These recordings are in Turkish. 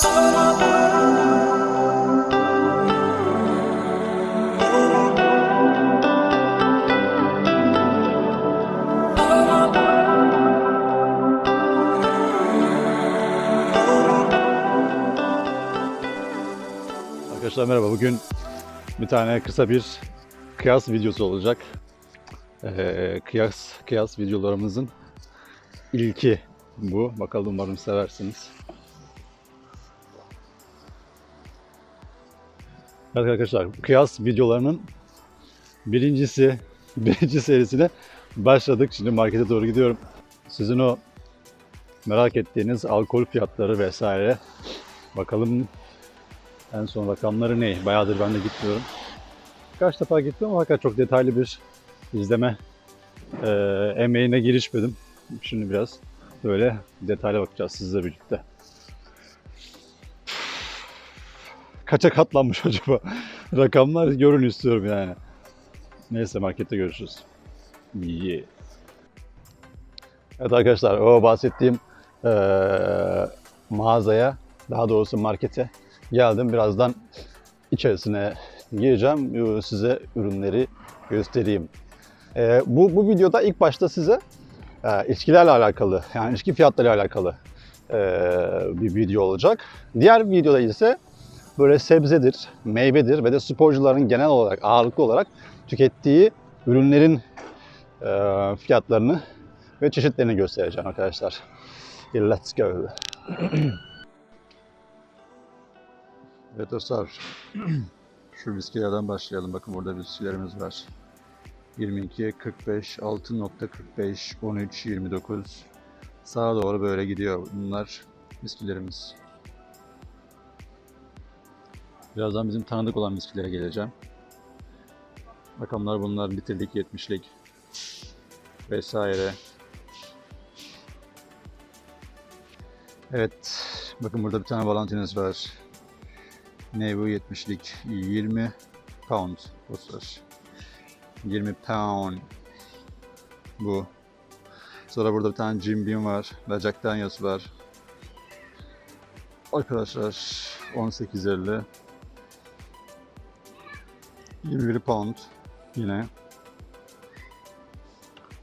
Arkadaşlar merhaba. Bugün bir tane kısa bir kıyas videosu olacak. Ee, kıyas kıyas videolarımızın ilki bu. Bakalım umarım seversiniz. Evet arkadaşlar kıyas videolarının birincisi birinci serisine başladık. Şimdi markete doğru gidiyorum. Sizin o merak ettiğiniz alkol fiyatları vesaire bakalım en son rakamları ne? Bayağıdır ben de gitmiyorum. Kaç defa gittim ama fakat çok detaylı bir izleme e, emeğine girişmedim. Şimdi biraz böyle detaylı bakacağız sizle birlikte. Kaça katlanmış acaba? Rakamlar görün istiyorum yani. Neyse markette görüşürüz. Yeah. Evet arkadaşlar o bahsettiğim e, mağazaya daha doğrusu markete geldim. Birazdan içerisine gireceğim. Ee, Size ürünleri göstereyim. Ee, bu, bu videoda ilk başta size e, içkilerle alakalı, yani içki fiyatları alakalı e, bir video olacak. Diğer videoda ise böyle sebzedir, meyvedir ve de sporcuların genel olarak, ağırlıklı olarak tükettiği ürünlerin e, fiyatlarını ve çeşitlerini göstereceğim arkadaşlar. Let's go. Evet dostlar, şu viskilerden başlayalım. Bakın burada viskilerimiz var. 22, 45, 6.45, 13, 29. Sağa doğru böyle gidiyor. Bunlar viskilerimiz. Birazdan bizim tanıdık olan viskilere geleceğim. Rakamlar bunlar litirlik, 70'lik vesaire. Evet, bakın burada bir tane Valentines var. Ne bu 70'lik 20 pound dostlar. 20 pound bu. Sonra burada bir tane Jim Beam var ve Jack Daniels var. Arkadaşlar 18.50 21 pound yine.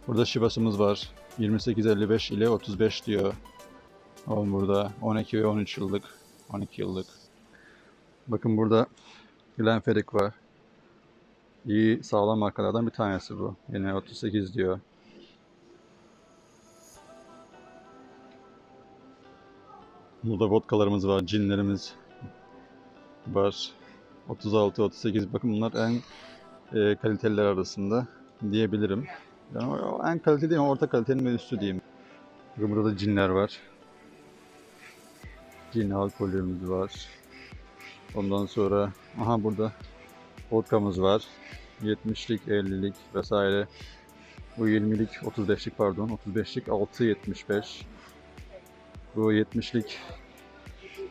Burada Shiba'sımız var. 28.55 ile 35 diyor. Oğlum burada 12 ve 13 yıllık. 12 yıllık. Bakın burada Glenfiddich var. İyi sağlam markalardan bir tanesi bu. Yine 38 diyor. Burada vodkalarımız var, cinlerimiz var. 36, 38. Bakın bunlar en e, kaliteliler arasında diyebilirim. Yani en kaliteli değil orta kalitenin ve üstü diyeyim. Bakın burada da cinler var. Cin alkolümüz var. Ondan sonra aha burada vodkamız var. 70'lik, 50'lik vesaire. Bu 20'lik, 35'lik pardon. 35'lik 6.75. Bu 70'lik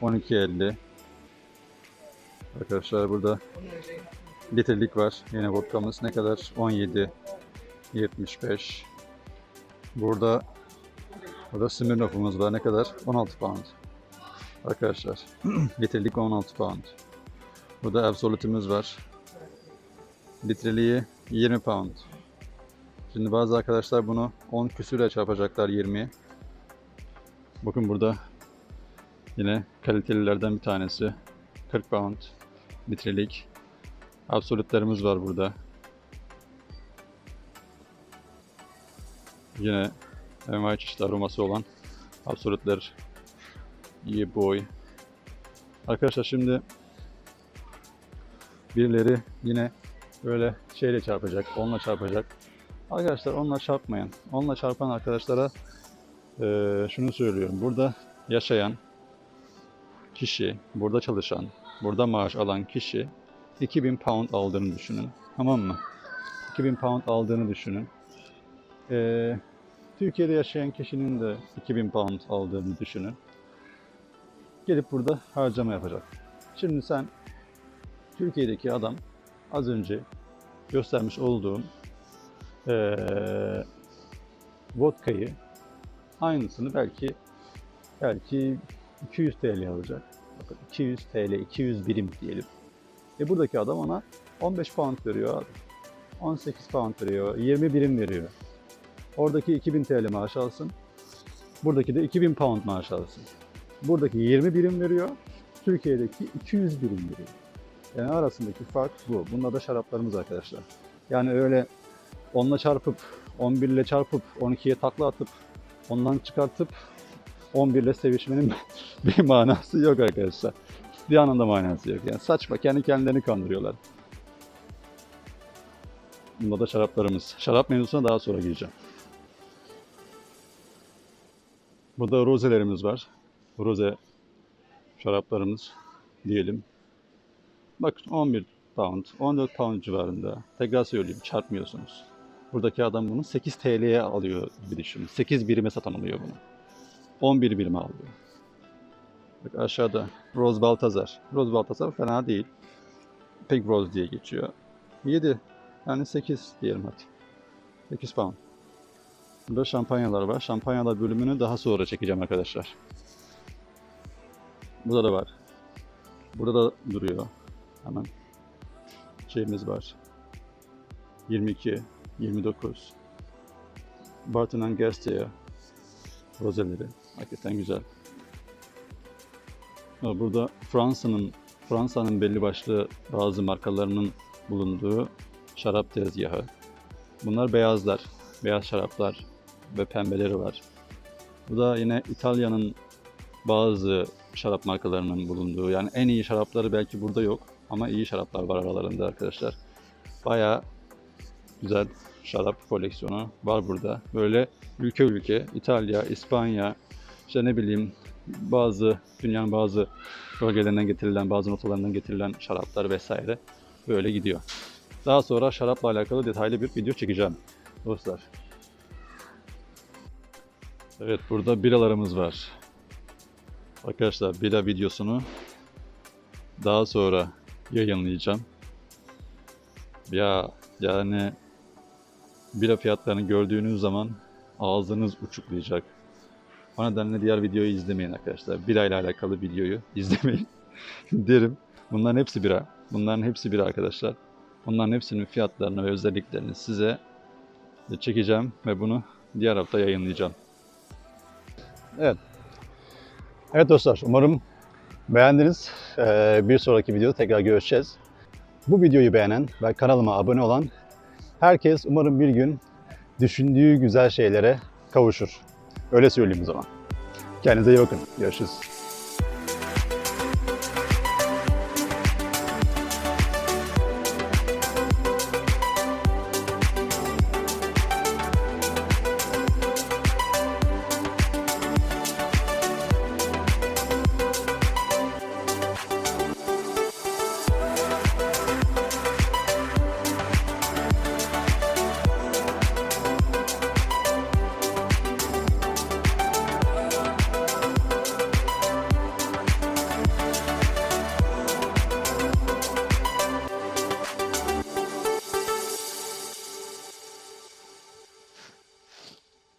12.50. Arkadaşlar burada litrelik var. Yine vodkamız ne kadar? 17 75. Burada burada Smirnoff'umuz var. Ne kadar? 16 pound. Arkadaşlar litrelik 16 pound. Burada Absolute'imiz var. Litreliği 20 pound. Şimdi bazı arkadaşlar bunu 10 küsürle çarpacaklar 20'yi. Bakın burada yine kalitelilerden bir tanesi. 40 pound litrelik. Absolutlerimiz var burada. Yine envai çeşit aroması olan absolutler. Yeah boy. Arkadaşlar şimdi birileri yine böyle şeyle çarpacak, onunla çarpacak. Arkadaşlar onunla çarpmayın. Onunla çarpan arkadaşlara eee, şunu söylüyorum. Burada yaşayan kişi, burada çalışan, burada maaş alan kişi 2000 pound aldığını düşünün. Tamam mı? 2000 pound aldığını düşünün. Eee, Türkiye'de yaşayan kişinin de 2000 pound aldığını düşünün. Gelip burada harcama yapacak. Şimdi sen Türkiye'deki adam az önce göstermiş olduğum eee vodkayı aynısını belki belki 200 TL alacak. Bakın 200 TL, 200 birim diyelim. E buradaki adam ona 15 pound veriyor abi. 18 pound veriyor, 20 birim veriyor. Oradaki 2000 TL maaş alsın. Buradaki de 2000 pound maaş alsın. Buradaki 20 birim veriyor. Türkiye'deki 200 birim veriyor. Yani arasındaki fark bu. Bunlar da şaraplarımız arkadaşlar. Yani öyle onunla çarpıp, 11 ile çarpıp, 12'ye takla atıp, ondan çıkartıp 11 ile sevişmenin bir manası yok arkadaşlar. Bir anında manası yok. Yani saçma kendi kendilerini kandırıyorlar. Bunda da şaraplarımız. Şarap mevzusuna daha sonra gireceğim. Burada rozelerimiz var. Roze şaraplarımız diyelim. Bakın 11 pound, 14 pound civarında. Tekrar söyleyeyim çarpmıyorsunuz. Buradaki adam bunu 8 TL'ye alıyor gibi düşünün. 8 birime satın alıyor bunu. 11 birime alıyor. Bak aşağıda Rose Baltazar. Rose Baltazar fena değil. Pink Rose diye geçiyor. 7 yani 8 diyelim hadi. 8 pound. Burada şampanyalar var. Şampanyalar bölümünü daha sonra çekeceğim arkadaşlar. Burada da var. Burada da duruyor. Hemen şeyimiz var. 22, 29. Barton Gersteya rozeleri. Hakikaten güzel. Burada Fransa'nın Fransa'nın belli başlı bazı markalarının bulunduğu şarap tezgahı. Bunlar beyazlar, beyaz şaraplar ve pembeleri var. Bu da yine İtalya'nın bazı şarap markalarının bulunduğu yani en iyi şarapları belki burada yok ama iyi şaraplar var aralarında arkadaşlar. Bayağı güzel şarap koleksiyonu var burada. Böyle ülke ülke İtalya, İspanya, işte ne bileyim bazı dünyanın bazı bölgelerinden getirilen, bazı notalarından getirilen şaraplar vesaire böyle gidiyor. Daha sonra şarapla alakalı detaylı bir video çekeceğim dostlar. Evet burada biralarımız var. Arkadaşlar bira videosunu daha sonra yayınlayacağım. Ya yani bira fiyatlarını gördüğünüz zaman ağzınız uçuklayacak. O nedenle diğer videoyu izlemeyin arkadaşlar. Bira ile alakalı videoyu izlemeyin derim. Bunların hepsi bira. Bunların hepsi bira arkadaşlar. Bunların hepsinin fiyatlarını ve özelliklerini size çekeceğim ve bunu diğer hafta yayınlayacağım. Evet. Evet dostlar umarım beğendiniz. Ee, bir sonraki videoda tekrar görüşeceğiz. Bu videoyu beğenen ve kanalıma abone olan herkes umarım bir gün düşündüğü güzel şeylere kavuşur. Öyle söyleyeyim o zaman. Kendinize iyi bakın. Görüşürüz.